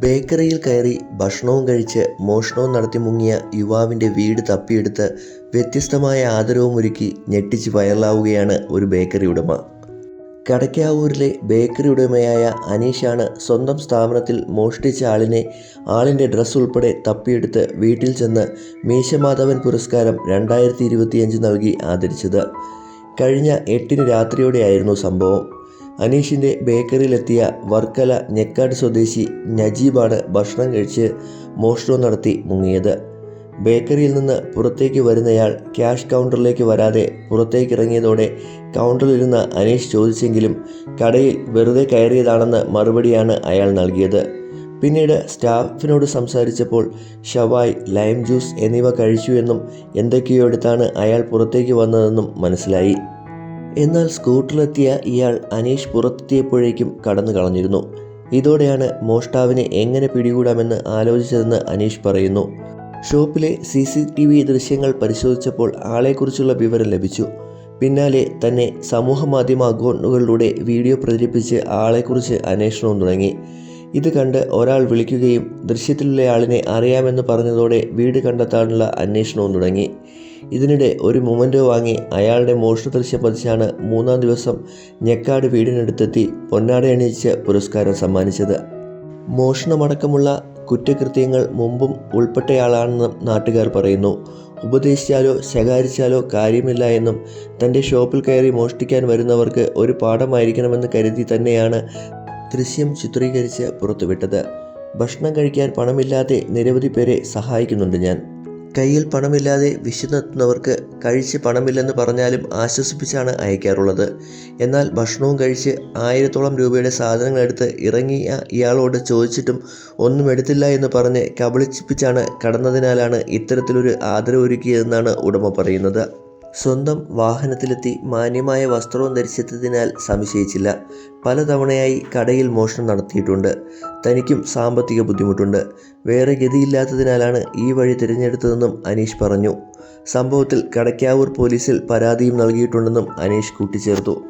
ബേക്കറിയിൽ കയറി ഭക്ഷണവും കഴിച്ച് മോഷണവും നടത്തി മുങ്ങിയ യുവാവിന്റെ വീട് തപ്പിയെടുത്ത് വ്യത്യസ്തമായ ആദരവും ഒരുക്കി ഞെട്ടിച്ച് വയറലാവുകയാണ് ഒരു ബേക്കറി ഉടമ. കടക്കാവൂരിലെ ബേക്കറി ഉടമയായ അനീഷാണ് സ്വന്തം സ്ഥാപനത്തിൽ മോഷ്ടിച്ച ആളിനെ ആളിന്റെ ഡ്രസ്സ് ഉൾപ്പെടെ തപ്പിയെടുത്ത് വീട്ടിൽ ചെന്ന് മീശമാധവൻ പുരസ്കാരം രണ്ടായിരത്തി നൽകി ആദരിച്ചത്. കഴിഞ്ഞ എട്ടിന് രാത്രിയോടെയായിരുന്നു സംഭവം. അനീഷിന്റെ ബേക്കറിയിലെത്തിയ വർക്കല ഞെക്കാട് സ്വദേശി നജീബാണ് ഭക്ഷണം കഴിച്ച് മോഷണം നടത്തി മുങ്ങിയത്. ബേക്കറിയിൽ നിന്ന് പുറത്തേക്ക് വരുന്നയാൾ ക്യാഷ് കൗണ്ടറിലേക്ക് വരാതെ പുറത്തേക്ക് ഇറങ്ങിയതോടെ കൗണ്ടറിലിരുന്ന അനീഷ് ചോദിച്ചെങ്കിലും കടയിൽ വെറുതെ കയറിയതാണെന്ന് മറുപടിയാണ് അയാൾ നൽകിയത്. പിന്നീട് സ്റ്റാഫിനോട് സംസാരിച്ചപ്പോൾ ഷവായ് ലൈം ജ്യൂസ് എന്നിവ കഴിച്ചു എന്നും എന്തൊക്കെയോ എടുത്താണ് അയാൾ പുറത്തേക്ക് വന്നതെന്നും മനസ്സിലായി. എന്നാൽ സ്കൂട്ടറിലെത്തിയ ഇയാൾ അനീഷ് പുറത്തെത്തിയപ്പോഴേക്കും കടന്നു കളഞ്ഞിരുന്നു. ഇതോടെയാണ് മോഷ്ടാവിനെ എങ്ങനെ പിടികൂടാമെന്ന് ആലോചിച്ചതെന്ന് അനീഷ് പറയുന്നു. ഷോപ്പിലെ സി സി ടി വി ദൃശ്യങ്ങൾ പരിശോധിച്ചപ്പോൾ ആളെക്കുറിച്ചുള്ള വിവരം ലഭിച്ചു. പിന്നാലെ തന്നെ സമൂഹ മാധ്യമ അക്കൗണ്ടുകളിലൂടെ വീഡിയോ പ്രചരിപ്പിച്ച് ആളെക്കുറിച്ച് അന്വേഷണവും തുടങ്ങി. ഇത് കണ്ട് ഒരാൾ വിളിക്കുകയും ദൃശ്യത്തിലുള്ള ആളിനെ അറിയാമെന്ന് പറഞ്ഞതോടെ വീട് കണ്ടെത്താനുള്ള അന്വേഷണവും തുടങ്ങി. ഇതിനിടെ ഒരു മൊമന്റോ വാങ്ങി അയാളുടെ മോഷണ ദൃശ്യം പതിച്ചാണ് മൂന്നാം ദിവസം ഞെക്കാട് വീടിനടുത്തെത്തി പൊന്നാട അണിയിച്ച് പുരസ്കാരം സമ്മാനിച്ചത്. മോഷണമടക്കമുള്ള കുറ്റകൃത്യങ്ങൾ മുമ്പും ഉൾപ്പെട്ടയാളാണെന്ന് നാട്ടുകാർ പറയുന്നു. ഉപദേശിച്ചാലോ ശകാരിച്ചാലോ കാര്യമില്ല എന്നും തന്റെ ഷോപ്പിൽ കയറി മോഷ്ടിക്കാൻ വരുന്നവർക്ക് ഒരു പാഠമായിരിക്കണമെന്ന് കരുതി തന്നെയാണ് ദൃശ്യം ചിത്രീകരിച്ച് പുറത്തുവിട്ടത്. ഭക്ഷണം കഴിക്കാൻ പണമില്ലാതെ നിരവധി പേരെ സഹായിക്കുന്നുണ്ട് ഞാൻ. കയ്യിൽ പണമില്ലാതെ വിശന്നെത്തുന്നവർക്ക് കഴിച്ച് പണമില്ലെന്ന് പറഞ്ഞാലും ആശ്വസിപ്പിച്ചാണ് അയക്കാറുള്ളത്. എന്നാൽ ഭക്ഷണവും കഴിച്ച് ആയിരത്തോളം രൂപയുടെ സാധനങ്ങൾ എടുത്ത് ഇറങ്ങിയ ഇയാളോട് ചോദിച്ചിട്ടും ഒന്നും എടുത്തില്ല എന്ന് പറഞ്ഞ് കബളിച്ചിപ്പിച്ചാണ് കടന്നതിനാലാണ് ഇത്തരത്തിലൊരു ആദരവൊരുക്കിയതെന്നാണ് ഉടമ പറയുന്നത്. സ്വന്തം വാഹനത്തിലെത്തി മാന്യമായ വസ്ത്രവും ധരിച്ചെത്തിയതിനാൽ സംശയിച്ചില്ല. പലതവണയായി കടയിൽ മോഷണം നടത്തിയിട്ടുണ്ട്. തനിക്കും സാമ്പത്തിക ബുദ്ധിമുട്ടുണ്ട്. വേറെ ഗതിയില്ലാത്തതിനാലാണ് ഈ വഴി തിരഞ്ഞെടുത്തതെന്നും അനീഷ് പറഞ്ഞു. സംഭവത്തിൽ കടക്കാവൂർ പോലീസിൽ പരാതിയും നൽകിയിട്ടുണ്ടെന്നും അനീഷ് കൂട്ടിച്ചേർത്തു.